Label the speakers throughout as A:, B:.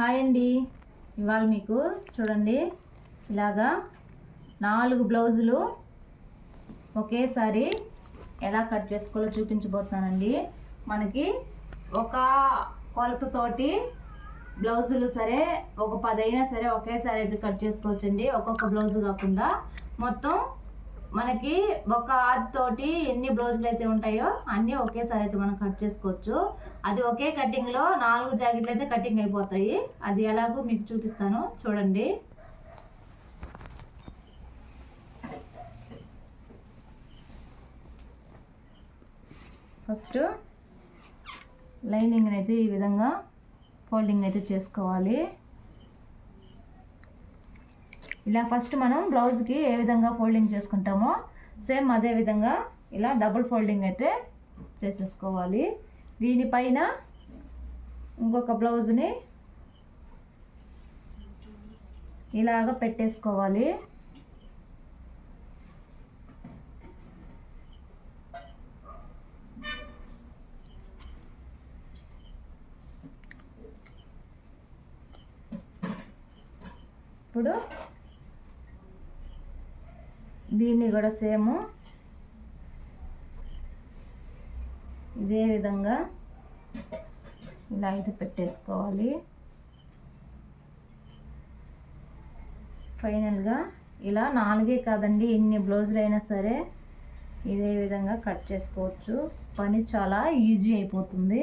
A: Hi అండి. ఇవాళ మీకు చూడండి ఇలాగా నాలుగు బ్లౌజులు ఒకేసారి ఎలా కట్ చేసుకోవాలో చూపించబోతున్నానండి. మనకి ఒక కొలతతోటి బ్లౌజులు సరే ఒక పది అయినా సరే ఒకేసారి అయితే కట్ చేసుకోవచ్చండి. ఒక్కొక్క బ్లౌజు కాకుండా మొత్తం మనకి ఒక ఆదితోటి ఎన్ని బ్లౌజులు అయితే ఉంటాయో అన్నీ ఒకేసారి అయితే మనం కట్ చేసుకోవచ్చు. అది ఒకే కటింగ్లో నాలుగు జాకెట్లు అయితే కటింగ్ అయిపోతాయి. అది ఎలాగో మీకు చూపిస్తాను. చూడండి. ఫస్ట్ లైనింగ్ అయితే ఈ విధంగా ఫోల్డింగ్ అయితే చేసుకోవాలి. ఇలా ఫస్ట్ మనం బ్లౌజ్కి ఏ విధంగా ఫోల్డింగ్ చేసుకుంటామో సేమ్ అదే విధంగా ఇలా డబుల్ ఫోల్డింగ్ అయితే చేసేసుకోవాలి. దీనిపైన ఇంకొక బ్లౌజ్ని ఇలాగ పెట్టేసుకోవాలి. ఇప్పుడు దీన్ని కూడా సేమ్. ఇదే విధంగా ఇలా అయితే పెట్టేసుకోవాలి. ఫైనల్గా ఇలా నాలుగే కాదండి ఎన్ని బ్లౌజులు అయినా సరే ఇదే విధంగా కట్ చేసుకోవచ్చు. పని చాలా ఈజీ అయిపోతుంది.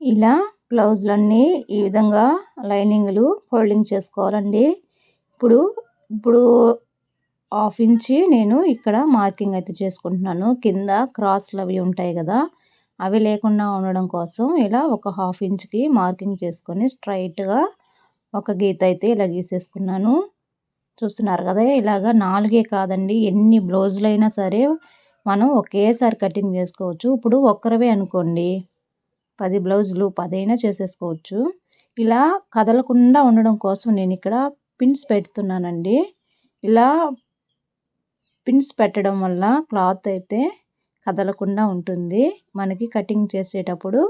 A: ఇలా బ్లౌజులన్నీ ఈ విధంగా లైనింగ్లు ఫోల్డింగ్ చేసుకోవాలండి. ఇప్పుడు ఇప్పుడు హాఫ్ ఇంచి నేను ఇక్కడ మార్కింగ్ అయితే చేసుకుంటున్నాను. కింద క్రాస్లు అవి ఉంటాయి కదా అవి లేకుండా ఉండడం కోసం ఇలా ఒక హాఫ్ ఇంచ్కి మార్కింగ్ చేసుకొని స్ట్రైట్గా ఒక గీత అయితే ఇలా గీసేసుకున్నాను. చూస్తున్నారు కదా ఇలాగ నాలుగే కాదండి ఎన్ని బ్లౌజులైనా సరే మనం ఒకేసారి కటింగ్ చేసుకోవచ్చు. ఇప్పుడు ఒక్కరవే అనుకోండి. పది బ్లౌజులు పదైనా చేసేసుకోవచ్చు. ఇలా కదలకుండా ఉండడం కోసం నేను ఇక్కడ పిన్స్ పెడుతున్నానండి. ఇలా పిన్స్ పెట్టడం వల్ల క్లాత్ అయితే కదలకుండా ఉంటుంది. మనకి కటింగ్ చేసేటప్పుడు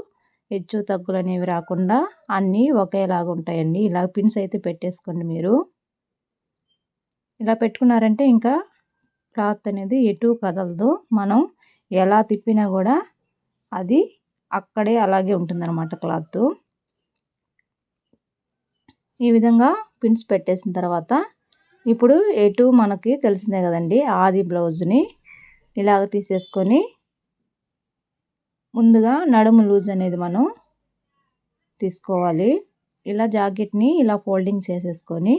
A: హెచ్చు తగ్గులు అనేవి రాకుండా అన్నీ ఒకేలాగా ఉంటాయండి. ఇలా పిన్స్ అయితే పెట్టేసుకోండి మీరు. ఇలా పెట్టుకున్నారంటే ఇంకా క్లాత్ అనేది ఎటు కదలదు. మనం ఎలా తిప్పినా కూడా అది అక్కడే అలాగే ఉంటుందన్నమాట క్లాత్. ఈ విధంగా పిన్స్ పెట్టేసిన తర్వాత ఇప్పుడు ఎటు మనకి తెలిసిందే కదండి ఆది బ్లౌజ్ని ఇలాగ తీసేసుకొని ముందుగా నడుము లూజ్ అనేది మనం తీసుకోవాలి. ఇలా జాకెట్ని ఇలా ఫోల్డింగ్ చేసేసుకొని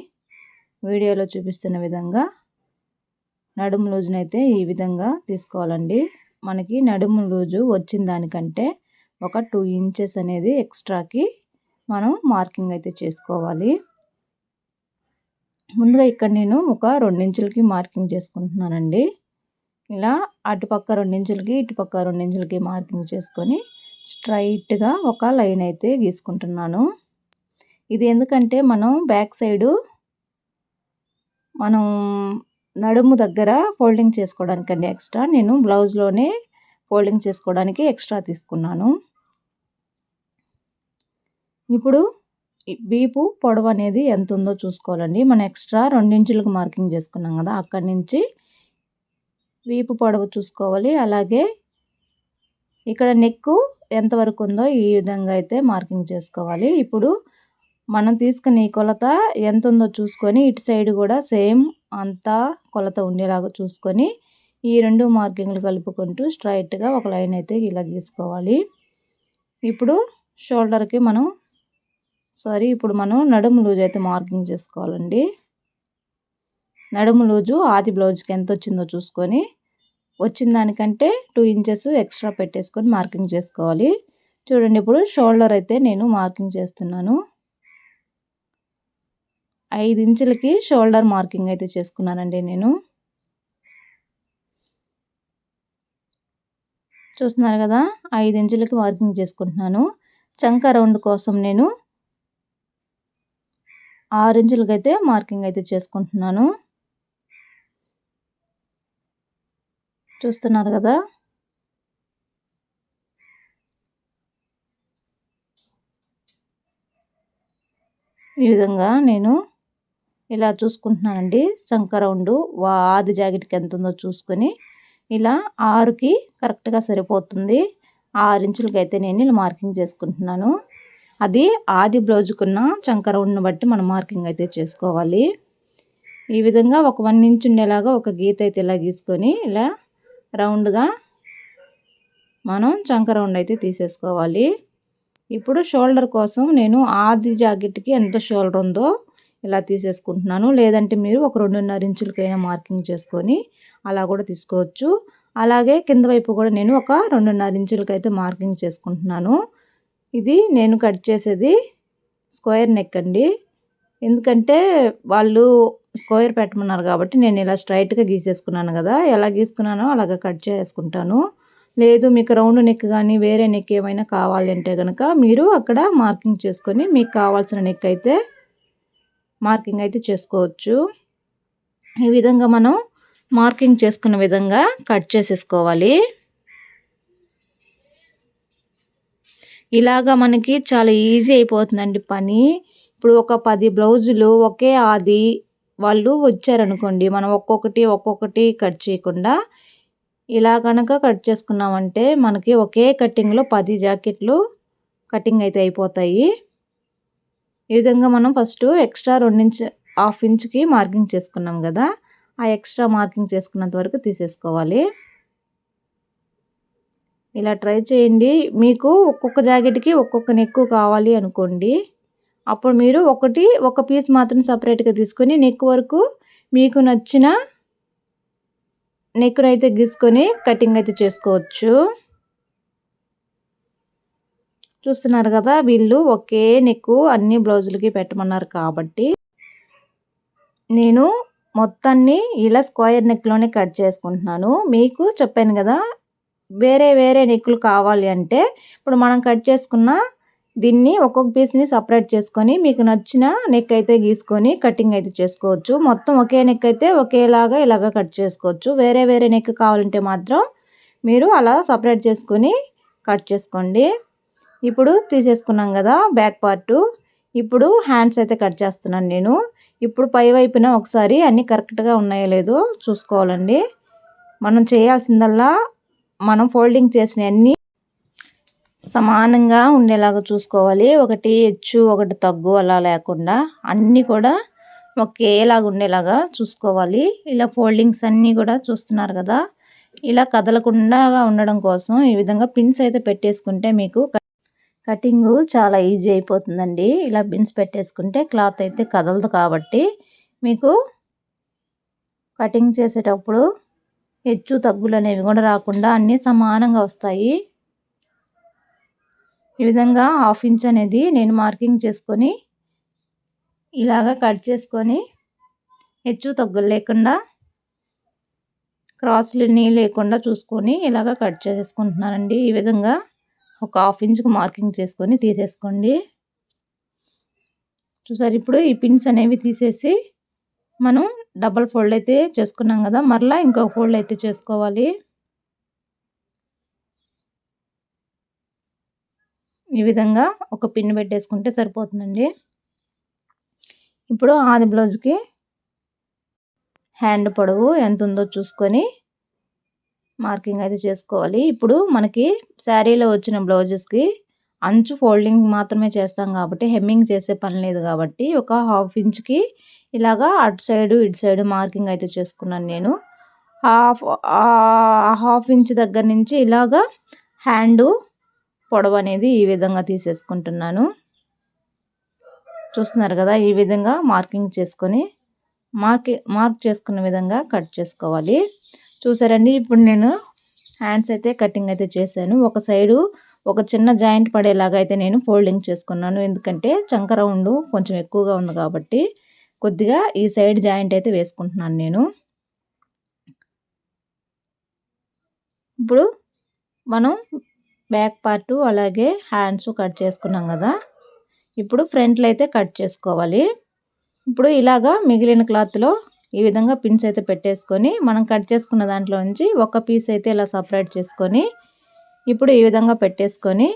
A: వీడియోలో చూపిస్తున్న విధంగా నడుము లూజ్ని అయితే ఈ విధంగా తీసుకోవాలండి. మనకి నడుము లూజు వచ్చిన దానికంటే ఒక టూ ఇంచెస్ అనేది ఎక్స్ట్రాకి మనం మార్కింగ్ అయితే చేసుకోవాలి. ముందుగా ఇక్కడ నేను ఒక రెండించులకి మార్కింగ్ చేసుకుంటున్నానండి. ఇలా అటుపక్క రెండించులకి ఇటుపక్క రెండించులకి మార్కింగ్ చేసుకొని స్ట్రైట్గా ఒక లైన్ అయితే గీసుకుంటున్నాను. ఇది ఎందుకంటే మనం బ్యాక్ సైడు మనం నడుము దగ్గర ఫోల్డింగ్ చేసుకోవడానికండి ఎక్స్ట్రా. నేను బ్లౌజ్లోనే ఫోల్డింగ్ చేసుకోవడానికి ఎక్స్ట్రా తీసుకున్నాను. ఇప్పుడు బీపు పొడవు అనేది ఎంత ఉందో చూసుకోవాలండి. మనం ఎక్స్ట్రా రెండించులకు మార్కింగ్ చేసుకున్నాం కదా అక్కడి నుంచి వీపు పొడవు చూసుకోవాలి. అలాగే ఇక్కడ నెక్కు ఎంతవరకు ఉందో ఈ విధంగా అయితే మార్కింగ్ చేసుకోవాలి. ఇప్పుడు మనం తీసుకునే కొలత ఎంత ఉందో చూసుకొని ఇటు సైడ్ కూడా సేమ్ అంతా కొలత ఉండేలాగా చూసుకొని ఈ రెండు మార్కింగ్లు కలుపుకుంటూ స్ట్రైట్గా ఒక లైన్ అయితే ఇలా గీసుకోవాలి. ఇప్పుడు షోల్డర్కి మనం సారీ ఇప్పుడు మనం నడుము లూజ్ అయితే మార్కింగ్ చేసుకోవాలండి. నడుము లూజు ఆది బ్లౌజ్కి ఎంత వచ్చిందో చూసుకొని వచ్చిన దానికంటే టూ ఇంచెస్ ఎక్స్ట్రా పెట్టేసుకొని మార్కింగ్ చేసుకోవాలి. చూడండి ఇప్పుడు షోల్డర్ అయితే నేను మార్కింగ్ చేస్తున్నాను. ఐదు ఇంచులకి షోల్డర్ మార్కింగ్ అయితే చేసుకున్నానండి నేను. చూస్తున్నారు కదా? ఐదు ఇంచులకి మార్కింగ్ చేసుకుంటున్నాను. చంక రౌండ్ కోసం నేను ఆరు ఇంచులకైతే మార్కింగ్ అయితే చేసుకుంటున్నాను. చూస్తున్నారు కదా? ఈ విధంగా నేను ఇలా చూసుకుంటున్నానండి. సంక వా ఆది జాకెట్కి ఎంత ఉందో చూసుకొని ఇలా ఆరుకి కరెక్ట్గా సరిపోతుంది. ఆరు ఇంచులకి అయితే నేను ఇలా మార్కింగ్ చేసుకుంటున్నాను. అది ఆది బ్లౌజుకున్న చంక రౌండ్ని బట్టి మనం మార్కింగ్ అయితే చేసుకోవాలి. ఈ విధంగా ఒక వన్ ఇంచ్ ఉండేలాగా ఒక గీత అయితే ఇలా గీసుకొని ఇలా రౌండ్గా మనం చంక రౌండ్ అయితే తీసేసుకోవాలి. ఇప్పుడు షోల్డర్ కోసం నేను ఆది జాకెట్కి ఎంత షోల్డర్ ఉందో ఇలా తీసేసుకుంటున్నాను. లేదంటే మీరు ఒక రెండున్నర ఇంచులకైనా మార్కింగ్ చేసుకొని అలా కూడా తీసుకోవచ్చు. అలాగే కింద వైపు కూడా నేను ఒక రెండున్నర ఇంచులకైతే మార్కింగ్ చేసుకుంటున్నాను. ఇది నేను కట్ చేసేది స్క్వేర్ నెక్ అండి. ఎందుకంటే వాళ్ళు స్క్వేర్ పెట్టమన్నారు కాబట్టి నేను ఇలా స్ట్రైట్గా గీసేసుకున్నాను కదా. ఎలా గీసుకున్నానో అలాగ కట్ చేసుకుంటాను. లేదు మీకు రౌండ్ నెక్ కానీ వేరే నెక్ ఏమైనా కావాలి అంటే కనుక మీరు అక్కడ మార్కింగ్ చేసుకొని మీకు కావాల్సిన నెక్ అయితే మార్కింగ్ అయితే చేసుకోవచ్చు. ఈ విధంగా మనం మార్కింగ్ చేసుకున్న విధంగా కట్ చేసేసుకోవాలి. ఇలాగా మనకి చాలా ఈజీ అయిపోతుందండి పని. ఇప్పుడు ఒక పది బ్లౌజులు ఒకే ఆది వాళ్ళు వచ్చారనుకోండి మనం ఒక్కొక్కటి ఒక్కొక్కటి కట్ చేయకుండా ఇలా కనుక కట్ చేసుకున్నామంటే మనకి ఒకే కటింగ్లో పది జాకెట్లు కటింగ్ అయితే అయిపోతాయి. ఈ విధంగా మనం ఫస్ట్ ఎక్స్ట్రా రెండించ్ హాఫ్ ఇంచ్కి మార్కింగ్ చేసుకున్నాం కదా ఆ ఎక్స్ట్రా మార్కింగ్ చేసుకున్నంత వరకు తీసేసుకోవాలి. ఇలా ట్రై చేయండి. మీకు ఒక్కొక్క జాకెట్కి ఒక్కొక్క నెక్కు కావాలి అనుకోండి. అప్పుడు మీరు ఒకటి ఒక పీస్ మాత్రం సపరేట్గా తీసుకొని నెక్ వరకు మీకు నచ్చిన నెక్ను అయితే గీసుకొని కటింగ్ అయితే చేసుకోవచ్చు. చూస్తున్నారు కదా వీళ్ళు ఒకే నెక్కు అన్ని బ్లౌజులకి పెట్టమన్నారు కాబట్టి నేను మొత్తాన్ని ఇలా స్క్వేర్ నెక్లోనే కట్ చేసుకుంటున్నాను. మీకు చెప్పాను కదా వేరే వేరే నెక్కులు కావాలి అంటే ఇప్పుడు మనం కట్ చేసుకున్న దీన్ని ఒక్కొక్క పీస్ని సపరేట్ చేసుకొని మీకు నచ్చిన నెక్ అయితే గీసుకొని కటింగ్ అయితే చేసుకోవచ్చు. మొత్తం ఒకే నెక్ అయితే ఒకేలాగా ఇలాగ కట్ చేసుకోవచ్చు. వేరే వేరే నెక్ కావాలంటే మాత్రం మీరు అలా సపరేట్ చేసుకొని కట్ చేసుకోండి. ఇప్పుడు తీసేసుకున్నాం కదా బ్యాక్ పార్టు ఇప్పుడు హ్యాండ్స్ అయితే కట్ చేస్తున్నాను నేను. ఇప్పుడు పై వైపున ఒకసారి అన్నీ కరెక్ట్గా ఉన్నాయో లేదో చూసుకోవాలండి. మనం చేయాల్సిందల్లా మనం ఫోల్డింగ్ చేసిన అన్నీ సమానంగా ఉండేలాగా చూసుకోవాలి. ఒకటి హెచ్చు ఒకటి తగ్గు అలా లేకుండా అన్నీ కూడా ఒకేలాగా ఉండేలాగా చూసుకోవాలి. ఇలా ఫోల్డింగ్స్ అన్నీ కూడా చూస్తున్నారు కదా ఇలా కదలకుండా ఉండడం కోసం ఈ విధంగా పిన్స్ అయితే పెట్టేసుకుంటే మీకు కటింగ్ చాలా ఈజీ అయిపోతుందండి. ఇలా బిన్స్ పెట్టేసుకుంటే క్లాత్ అయితే కదలదు కాబట్టి మీకు కటింగ్ చేసేటప్పుడు హెచ్చు తగ్గులు అనేవి కూడా రాకుండా అన్నీ సమానంగా వస్తాయి. ఈ విధంగా హాఫ్ ఇంచ్ అనేది నేను మార్కింగ్ చేసుకొని ఇలాగా కట్ చేసుకొని హెచ్చు తగ్గులు లేకుండా క్రాస్లని లేకుండా చూసుకొని ఇలాగ కట్ చేసుకుంటున్నానండి. ఈ విధంగా ఒక హాఫ్ ఇంచ్కి మార్కింగ్ చేసుకొని తీసేసుకోండి. చూసారు ఇప్పుడు ఈ పిన్స్ అనేవి తీసేసి మనం డబల్ ఫోల్డ్ అయితే చేసుకున్నాం కదా మరలా ఇంకొక ఫోల్డ్ అయితే చేసుకోవాలి. ఈ విధంగా ఒక పిన్ పెట్టేసుకుంటే సరిపోతుందండి. ఇప్పుడు ఆది బ్లౌజ్కి హ్యాండ్ పొడవు ఎంత ఉందో చూసుకొని మార్కింగ్ అయితే చేసుకోవాలి. ఇప్పుడు మనకి శారీలో వచ్చిన బ్లౌజెస్కి అంచు ఫోల్డింగ్ మాత్రమే చేస్తాం కాబట్టి హెమ్మింగ్ చేసే పని లేదు కాబట్టి ఒక హాఫ్ ఇంచ్కి ఇలాగా అటు సైడు ఇటు సైడు మార్కింగ్ అయితే చేసుకున్నాను నేను. హాఫ్ హాఫ్ ఇంచ్ దగ్గర నుంచి ఇలాగా హ్యాండు పొడవు అనేది ఈ విధంగా తీసేసుకుంటున్నాను. చూస్తున్నారు కదా ఈ విధంగా మార్కింగ్ చేసుకొని మార్కి మార్క్ చేసుకున్న విధంగా కట్ చేసుకోవాలి. చూసారండి ఇప్పుడు నేను హ్యాండ్స్ అయితే కటింగ్ అయితే చేశాను. ఒక సైడు ఒక చిన్న జాయింట్ పడేలాగా అయితే నేను ఫోల్డింగ్ చేసుకున్నాను. ఎందుకంటే చంక రౌండ్ కొంచెం ఎక్కువగా ఉంది కాబట్టి కొద్దిగా ఈ సైడ్ జాయింట్ అయితే వేసుకుంటున్నాను నేను. ఇప్పుడు మనం బ్యాక్ పార్టు అలాగే హ్యాండ్స్ కట్ చేసుకున్నాం కదా ఇప్పుడు ఫ్రంట్లో అయితే కట్ చేసుకోవాలి. ఇప్పుడు ఇలాగా మిగిలిన క్లాత్లో ఈ విధంగా పిన్స్ అయితే పెట్టేసుకొని మనం కట్ చేసుకున్న దాంట్లో నుంచి ఒక పీస్ అయితే ఇలా సపరేట్ చేసుకొని ఇప్పుడు ఈ విధంగా పెట్టేసుకొని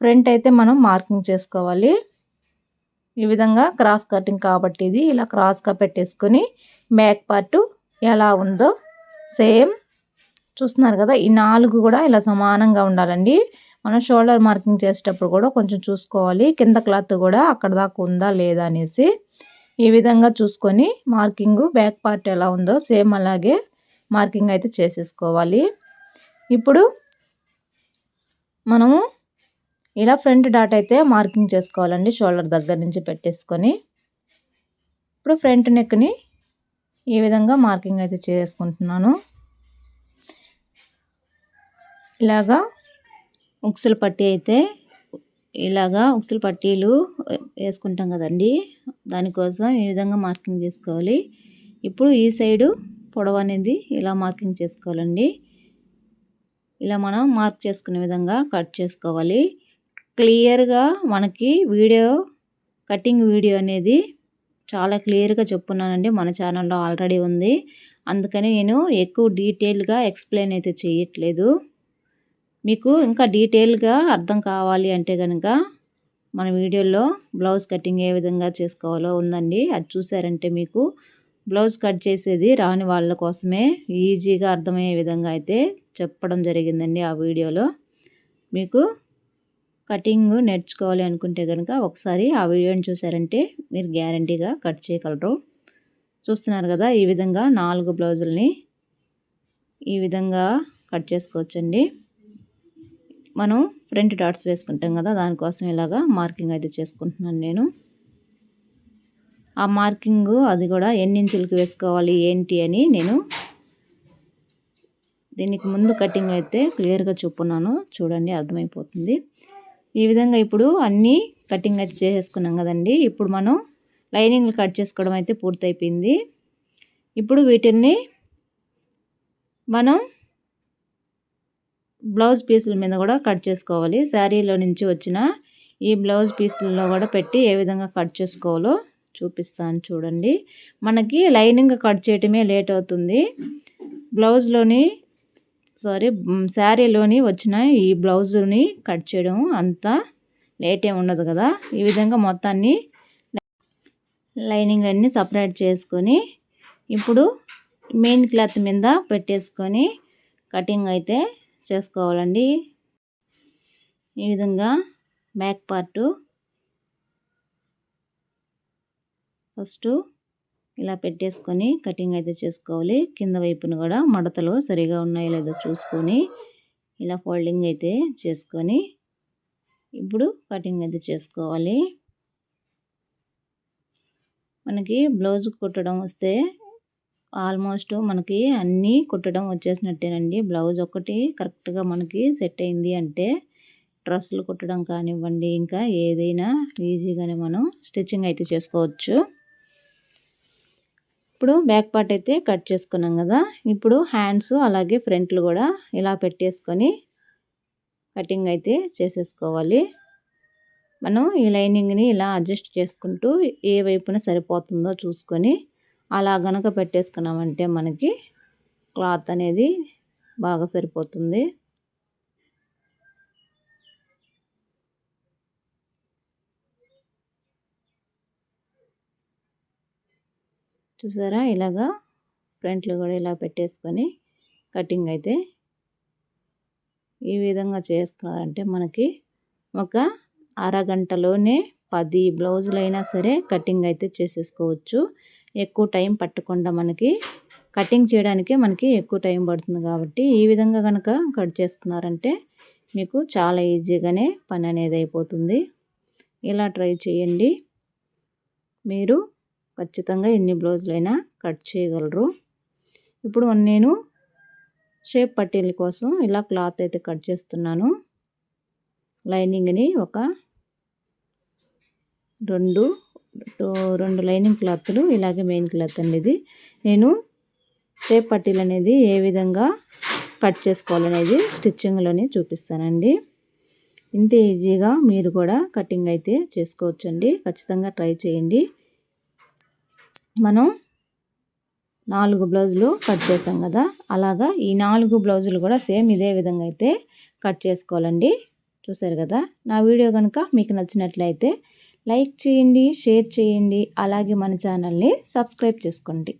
A: ఫ్రంట్ అయితే మనం మార్కింగ్ చేసుకోవాలి. ఈ విధంగా క్రాస్ కటింగ్ కాబట్టి ఇది ఇలా క్రాస్గా పెట్టేసుకొని బ్యాక్ పార్ట్ ఎలా ఉందో సేమ్ చూస్తున్నారు కదా ఈ నాలుగు కూడా ఇలా సమానంగా ఉండాలండి. మనం షోల్డర్ మార్కింగ్ చేసేటప్పుడు కూడా కొంచెం చూసుకోవాలి. కింద క్లాత్ కూడా అక్కడ దాకా ఉందా లేదా అనేసి. ఈ విధంగా చూసుకొని మార్కింగ్ బ్యాక్ పార్ట్ ఎలా ఉందో సేమ్ అలాగే మార్కింగ్ అయితే చేసేసుకోవాలి. ఇప్పుడు మనము ఇలా ఫ్రంట్ డాట్ అయితే మార్కింగ్ చేసుకోవాలండి షోల్డర్ దగ్గర నుంచి పెట్టేసుకొని. ఇప్పుడు ఫ్రంట్ నెక్ని ఈ విధంగా మార్కింగ్ అయితే చేసుకుంటున్నాను. ఇలాగా ఉక్సుల పట్టి అయితే ఇలాగా ఉక్సుల పట్టీలు వేసుకుంటాం కదండి. దానికోసం ఈ విధంగా మార్కింగ్ చేసుకోవాలి. ఇప్పుడు ఈ సైడు పొడవు అనేది ఇలా మార్కింగ్ చేసుకోవాలండి. ఇలా మనం మార్క్ చేసుకునే విధంగా కట్ చేసుకోవాలి. క్లియర్గా మనకి వీడియో కటింగ్ వీడియో అనేది చాలా క్లియర్గా చెప్పున్నానండి. మన ఛానల్లో ఆల్రెడీ ఉంది. అందుకని నేను ఎక్కువ డీటెయిల్గా ఎక్స్ప్లెయిన్ అయితే చేయట్లేదు. మీకు ఇంకా డీటెయిల్గా అర్థం కావాలి అంటే కనుక మన వీడియోలో బ్లౌజ్ కటింగ్ ఏ విధంగా చేసుకోవాలో ఉందండి. అది చూసారంటే మీకు బ్లౌజ్ కట్ చేసేది రాని వాళ్ళ కోసమే ఈజీగా అర్థమయ్యే విధంగా అయితే చెప్పడం జరిగిందండి ఆ వీడియోలో. మీకు కటింగ్ నేర్చుకోవాలి అనుకుంటే కనుక ఒకసారి ఆ వీడియోని చూసారంటే మీరు గ్యారంటీగా కట్ చేయగలరు. చూస్తున్నారు కదా ఈ విధంగా నాలుగు బ్లౌజుల్ని ఈ విధంగా కట్ చేసుకోవచ్చండి. మనం ఫ్రంట్ డాట్స్ వేసుకుంటాం కదా దానికోసం ఇలాగా మార్కింగ్ అయితే చేసుకుంటున్నాను నేను. ఆ మార్కింగ్ అది కూడా ఎన్ని ఇంచులకి వేసుకోవాలి ఏంటి అని నేను దీనికి ముందు కటింగ్ అయితే క్లియర్గా చూపున్నాను. చూడండి అర్థమైపోతుంది. ఈ విధంగా ఇప్పుడు అన్నీ కటింగ్ అయితే చేసేసుకున్నాం కదండి. ఇప్పుడు మనం లైనింగ్లు కట్ చేసుకోవడం అయితే పూర్తయిపోయింది. ఇప్పుడు వీటిల్ని మనం బ్లౌజ్ పీసుల మీద కూడా కట్ చేసుకోవాలి. శారీలో నుంచి వచ్చిన ఈ బ్లౌజ్ పీసులలో కూడా పెట్టి ఏ విధంగా కట్ చేసుకోవాలో చూపిస్తాను చూడండి. మనకి లైనింగ్ కట్ చేయటమే లేట్ అవుతుంది. బ్లౌజ్లోని సారీ శారీలోని వచ్చిన ఈ బ్లౌజుని కట్ చేయడం అంత లేట్ ఏమి ఉండదు కదా. ఈ విధంగా మొత్తాన్ని లైనింగ్ అన్ని సపరేట్ చేసుకొని ఇప్పుడు మెయిన్ క్లాత్ మీద పెట్టేసుకొని కటింగ్ అయితే చేసుకోవాలండి. ఈ విధంగా బ్యాక్ పార్టు ఫస్ట్ ఇలా పెట్టేసుకొని కటింగ్ అయితే చేసుకోవాలి. కింద వైపున కూడా మడతలు సరిగా ఉన్నాయో లేదో చూసుకొని ఇలా ఫోల్డింగ్ అయితే చేసుకొని ఇప్పుడు కటింగ్ అయితే చేసుకోవాలి. మనకి బ్లౌజ్ కుట్టడం వస్తే ఆల్మోస్ట్ మనకి అన్నీ కుట్టడం వచ్చేసినట్టేనండి. బ్లౌజ్ ఒకటి కరెక్ట్గా మనకి సెట్ అయింది అంటే డ్రెస్సులు కుట్టడం కానివ్వండి ఇంకా ఏదైనా ఈజీగానే మనం స్టిచ్చింగ్ అయితే చేసుకోవచ్చు. ఇప్పుడు బ్యాక్ పార్ట్ అయితే కట్ చేసుకున్నాం కదా. ఇప్పుడు హ్యాండ్స్ అలాగే ఫ్రంట్లు కూడా ఇలా పెట్టేసుకొని కటింగ్ అయితే చేసేసుకోవాలి. మనం ఈ లైనింగ్ని ఇలా అడ్జస్ట్ చేసుకుంటూ ఏ వైపున సరిపోతుందో చూసుకొని అలా గనక పెట్టేసుకున్నామంటే మనకి క్లాత్ అనేది బాగా సరిపోతుంది. చూసారా? ఇలాగా ఫ్రంట్లు కూడా ఇలా పెట్టేసుకొని కటింగ్ అయితే ఈ విధంగా చేసుకున్నారంటే మనకి ఒక అరగంటలోనే పది బ్లౌజులైనా సరే కటింగ్ అయితే చేసేసుకోవచ్చు. ఎక్కువ టైం పట్టకుండా మనకి కటింగ్ చేయడానికి మనకి ఎక్కువ టైం పడుతుంది కాబట్టి ఈ విధంగా కనుక కట్ చేసుకున్నారంటే మీకు చాలా ఈజీగానే పని అనేది అయిపోతుంది. ఇలా ట్రై చేయండి. మీరు ఖచ్చితంగా ఎన్ని బ్లౌజులైనా కట్ చేయగలరు. ఇప్పుడు నేను షేప్ పట్టీల కోసం ఇలా క్లాత్ అయితే కట్ చేస్తున్నాను. లైనింగ్ని ఒక రెండు రెండు లైనింగ్ క్లాత్లు ఇలాగే మెయిన్ క్లాత్ అండి ఇది నేను షేప్ పట్టీలు అనేది ఏ విధంగా కట్ చేసుకోవాలనేది స్టిచ్చింగ్లోనే చూపిస్తానండి. ఇంత ఈజీగా మీరు కూడా కటింగ్ అయితే చేసుకోవచ్చండి. ఖచ్చితంగా ట్రై చేయండి. మనం నాలుగు బ్లౌజులు కట్ చేసాం కదా అలాగా ఈ నాలుగు బ్లౌజులు కూడా సేమ్ ఇదే విధంగా అయితే కట్ చేసుకోవాలండి. చూసారు కదా నా వీడియో కనుక మీకు నచ్చినట్లయితే లైక్ చేయండి షేర్ చేయండి అలాగే మన ఛానల్ని సబ్స్క్రైబ్ చేసుకోండి.